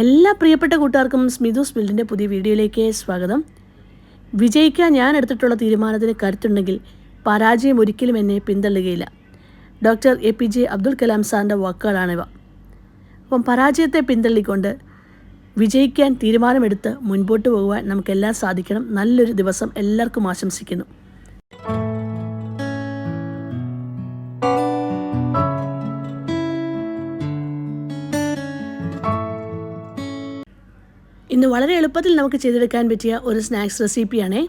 എല്ലാ പ്രിയപ്പെട്ട കൂട്ടുകാർക്കും സ്മിതു സ്മിൽഡിന്റെ പുതിയ വീഡിയോയിലേക്ക് സ്വാഗതം. വിജയിക്കാൻ ഞാൻ എടുത്തിട്ടുള്ള തീരുമാനത്തിന് കരുത്തുണ്ടെങ്കിൽ പരാജയം ഒരിക്കലും എന്നെ പിന്തള്ളുകയില്ല. Doctor A P J Abdul Kalam സാറിന്റെ വാക്കുകളാണിവ. അപ്പം പരാജയത്തെ പിന്തള്ളിക്കൊണ്ട് വിജയിക്കാൻ തീരുമാനമെടുത്ത് മുൻപോട്ട് പോകുവാൻ നമുക്കെല്ലാം സാധിക്കണം. നല്ലൊരു ദിവസം എല്ലാവർക്കും ആശംസിക്കുന്നു. ഇന്ന് വളരെ എളുപ്പത്തിൽ നമുക്ക് ചെയ്തെടുക്കാൻ പറ്റിയ ഒരു സ്നാക്സ് റെസിപ്പിയാണേ.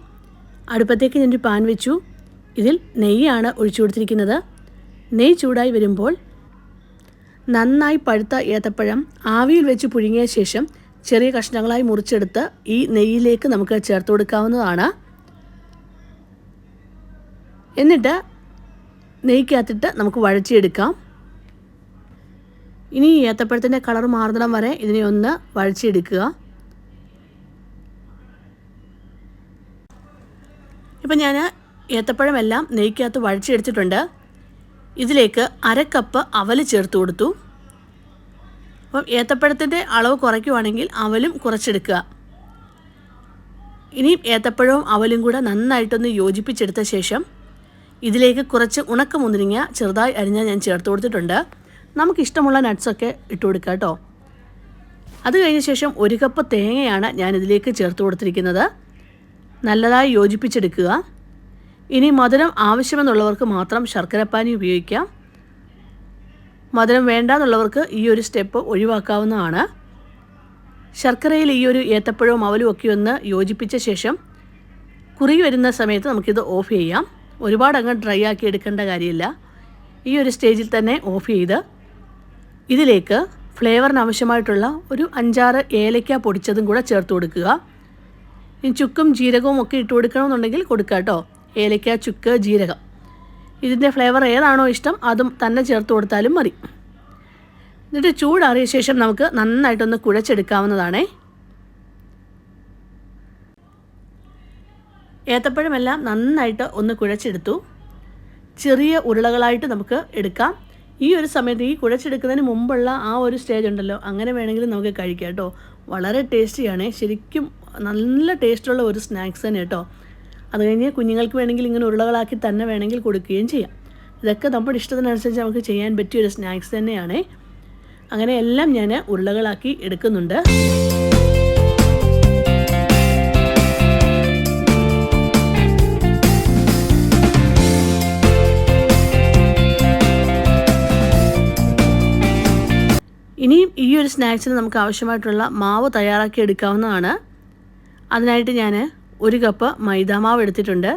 അടുപ്പത്തേക്ക് ഞാനൊരു പാൻ വെച്ചു. ഇതിൽ നെയ്യാണ് ഒഴിച്ചു കൊടുത്തിരിക്കുന്നത്. നെയ്യ് ചൂടായി വരുമ്പോൾ നന്നായി പഴുത്ത ഏത്തപ്പഴം ആവിയിൽ വെച്ച് പുഴുങ്ങിയ ശേഷം ചെറിയ കഷ്ണങ്ങളായി മുറിച്ചെടുത്ത് ഈ നെയ്യിലേക്ക് നമുക്ക് ചേർത്ത് കൊടുക്കാവുന്നതാണ്. എന്നിട്ട് നെയ്ക്കകത്തിട്ട് നമുക്ക് വഴച്ചിയെടുക്കാം ഇനി ഈ ഏത്തപ്പഴത്തിന്റെ കളർ മാറുന്നിടം വരെ ഇതിനെ ഒന്ന് വഴച്ചിയെടുക്കുക ഇപ്പം ഞാൻ ഏത്തപ്പഴമെല്ലാം നെയ്ക്കകത്ത് വഴച്ചെടുത്തിട്ടുണ്ട് ഇതിലേക്ക് അരക്കപ്പ് കപ്പ് അവൽ ചേർത്ത് കൊടുത്തു. അപ്പം ഏത്തപ്പഴത്തിന്റെ അളവ് കുറയ്ക്കുവാണെങ്കിൽ അവലും കുറച്ചെടുക്കുക. ഇനിയും ഏത്തപ്പഴവും അവലും കൂടെ നന്നായിട്ടൊന്ന് യോജിപ്പിച്ചെടുത്ത ശേഷം ഇതിലേക്ക് കുറച്ച് ഉണക്ക മുന്തിരിങ്ങ ചെറുതായി അരിഞ്ഞ ഞാൻ ചേർത്ത് കൊടുത്തിട്ടുണ്ട്. നമുക്കിഷ്ടമുള്ള നട്ട്സൊക്കെ ഇട്ട് കൊടുക്കുക കേട്ടോ. അത് കഴിഞ്ഞ ശേഷം ഒരു കപ്പ് തേങ്ങയാണ് ഞാൻ ഇതിലേക്ക് ചേർത്ത് കൊടുത്തിരിക്കുന്നത്. നല്ലതായി യോജിപ്പിച്ചെടുക്കുക. ഇനി മധുരം ആവശ്യമെന്നുള്ളവർക്ക് മാത്രം ശർക്കരപ്പാനി ഉപയോഗിക്കാം. മധുരം വേണ്ട വേണ്ടാന്നുള്ളവർക്ക് ഈ ഒരു സ്റ്റെപ്പ് ഒഴിവാക്കാവുന്നതാണ്. ശർക്കരയിൽ ഈ ഒരു ഏത്തപ്പഴവും അവലും ഒക്കെ ഒന്ന് യോജിപ്പിച്ച ശേഷം കുറി വരുന്ന സമയത്ത് നമുക്കിത് ഓഫ് ചെയ്യാം. ഒരുപാട് അങ്ങ് ഡ്രൈ ആക്കി എടുക്കേണ്ട കാര്യമില്ല. ഈ ഒരു സ്റ്റേജിൽ തന്നെ ഓഫ് ചെയ്ത് ഇതിലേക്ക് ഫ്ലേവറിന് ആവശ്യമായിട്ടുള്ള ഒരു അഞ്ചാറ് ഏലക്ക പൊടിച്ചതും കൂടെ ചേർത്ത് കൊടുക്കുക. ഇനി ചുക്കും ജീരകവും ഒക്കെ ഇട്ട് കൊടുക്കണമെന്നുണ്ടെങ്കിൽ കൊടുക്കുക കേട്ടോ ഏലക്ക ചുക്ക് ജീരകം. ഇതിന്റെ ഫ്ലേവർ ഏതാണോ ഇഷ്ടം അതും തന്നെ ചേർത്ത് കൊടുത്താലും മതി. എന്നിട്ട് ചൂടാറിയ ശേഷം നമുക്ക് നന്നായിട്ടൊന്ന് കുഴച്ചെടുക്കാവുന്നതാണേ. ഏത്തപ്പഴമെല്ലാം നന്നായിട്ട് ഒന്ന് കുഴച്ചെടുത്തു. ചെറിയ ഉരുളകളായിട്ട് നമുക്ക് എടുക്കാം. ഈ ഒരു സമയത്ത് ഈ കുഴച്ചെടുക്കുന്നതിന് മുമ്പുള്ള ആ ഒരു സ്റ്റേജ് ഉണ്ടല്ലോ അങ്ങനെ വേണമെങ്കിലും നമുക്ക് കഴിക്കാം കേട്ടോ വളരെ ടേസ്റ്റിയാണ് ശരിക്കും നല്ല ടേസ്റ്റുള്ള ഒരു സ്നാക്സ് തന്നെ കേട്ടോ അത് കഴിഞ്ഞ് കുഞ്ഞുങ്ങൾക്ക് വേണമെങ്കിൽ ഇങ്ങനെ ഉരുളകളാക്കി തന്നെ വേണമെങ്കിൽ കൊടുക്കുകയും ചെയ്യാം. ഇതൊക്കെ നമ്മുടെ ഇഷ്ടത്തിനനുസരിച്ച് നമുക്ക് ചെയ്യാൻ പറ്റിയ ഒരു സ്നാക്സ് തന്നെയാണ്. അങ്ങനെ എല്ലാം ഞാൻ ഉരുളകളാക്കി എടുക്കുന്നുണ്ട്. ഇനിയും ഈ ഒരു സ്നാക്സിന് നമുക്ക് ആവശ്യമായിട്ടുള്ള മാവ് തയ്യാറാക്കി എടുക്കാവുന്നതാണ്. അതിനായിട്ട് ഞാൻ ഒരു കപ്പ് മൈദാമാവ് എടുത്തിട്ടുണ്ട്.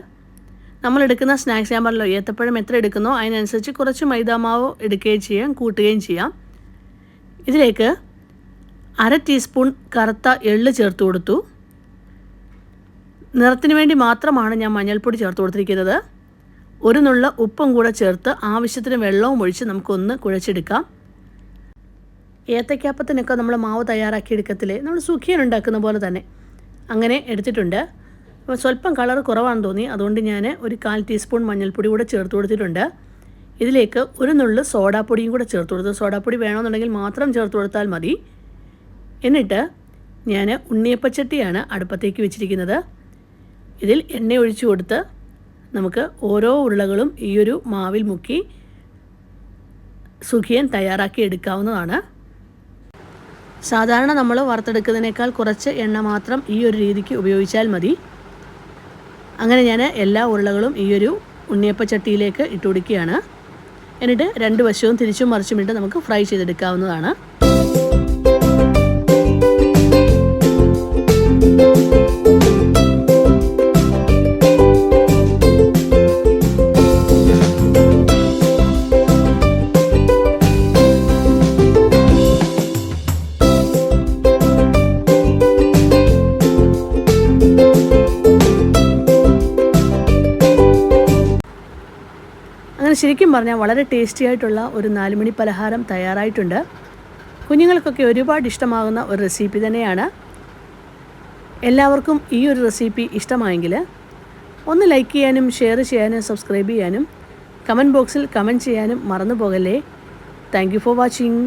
നമ്മൾ എടുക്കുന്ന സ്നാക്സ് പറഞ്ഞല്ലോ ഏത്തപ്പഴം എത്ര എടുക്കുന്നോ അതിനനുസരിച്ച് കുറച്ച് മൈദാമാവ് എടുക്കുകയും ചെയ്യാം കൂട്ടുകയും ചെയ്യാം. ഇതിലേക്ക് അര ടീസ്പൂൺ കറുത്ത എള്ള് ചേർത്ത് കൊടുത്തു. നിറത്തിന് വേണ്ടി മാത്രമാണ് ഞാൻ മഞ്ഞൾപ്പൊടി ചേർത്ത് കൊടുത്തിരിക്കുന്നത്. ഒരു നുള്ള ഉപ്പും കൂടെ ചേർത്ത് ആവശ്യത്തിന് വെള്ളവും ഒഴിച്ച് നമുക്കൊന്ന് കുഴച്ചെടുക്കാം. ഏത്തക്കാപ്പത്തിനൊക്കെ നമ്മൾ മാവ് തയ്യാറാക്കി എടുക്കത്തില്ലേ നമ്മൾ സുഖിയൻ ഉണ്ടാക്കുന്ന പോലെ തന്നെ. അങ്ങനെ എടുത്തിട്ടുണ്ട്. അപ്പോൾ സ്വല്പം കളർ കുറവാണെന്ന് തോന്നി. അതുകൊണ്ട് ഞാൻ ഒരു കാൽ ടീസ്പൂൺ മഞ്ഞൾപ്പൊടി കൂടെ ചേർത്ത് കൊടുത്തിട്ടുണ്ട്. ഇതിലേക്ക് ഒരു നുള്ളു സോഡാപ്പൊടിയും കൂടെ ചേർത്ത് കൊടുത്തു. സോഡാപ്പൊടി വേണമെന്നുണ്ടെങ്കിൽ മാത്രം ചേർത്ത് കൊടുത്താൽ മതി. എന്നിട്ട് ഞാൻ ഉണ്ണിയപ്പച്ചട്ടിയാണ് അടുപ്പത്തേക്ക് വെച്ചിരിക്കുന്നത്. ഇതിൽ എണ്ണ ഒഴിച്ചു കൊടുത്ത് നമുക്ക് ഓരോ ഉരുളകളും ഈയൊരു മാവിൽ മുക്കി സുഖിയൻ തയ്യാറാക്കി എടുക്കാവുന്നതാണ്. സാധാരണ നമ്മൾ വറുത്തെടുക്കുന്നതിനേക്കാൾ കുറച്ച് എണ്ണ മാത്രം ഈ ഒരു രീതിക്ക് ഉപയോഗിച്ചാൽ മതി. അങ്ങനെ ഞാൻ എല്ലാ ഉരുളകളും ഈ ഒരു ഉണ്ണിയപ്പ ചട്ടിയിലേക്ക് ഇട്ട് എന്നിട്ട് രണ്ട് വശവും തിരിച്ചും മറിച്ചും ഇട്ട് നമുക്ക് ഫ്രൈ ചെയ്തെടുക്കാവുന്നതാണ്. അങ്ങനെ ശരിക്കും പറഞ്ഞാൽ വളരെ ടേസ്റ്റി ആയിട്ടുള്ള ഒരു നാലുമണി പലഹാരം തയ്യാറായിട്ടുണ്ട്. കുഞ്ഞുങ്ങൾക്കൊക്കെ ഒരുപാട് ഇഷ്ടമാകുന്ന ഒരു റെസിപ്പി തന്നെയാണ്. എല്ലാവർക്കും ഈ ഒരു റെസിപ്പി ഇഷ്ടമായെങ്കിൽ ഒന്ന് ലൈക്ക് ചെയ്യാനും ഷെയർ ചെയ്യാനും സബ്സ്ക്രൈബ് ചെയ്യാനും കമന്റ് ബോക്സിൽ കമന്റ് ചെയ്യാനും മറന്നു പോകല്ലേ താങ്ക് ഫോർ വാച്ചിങ്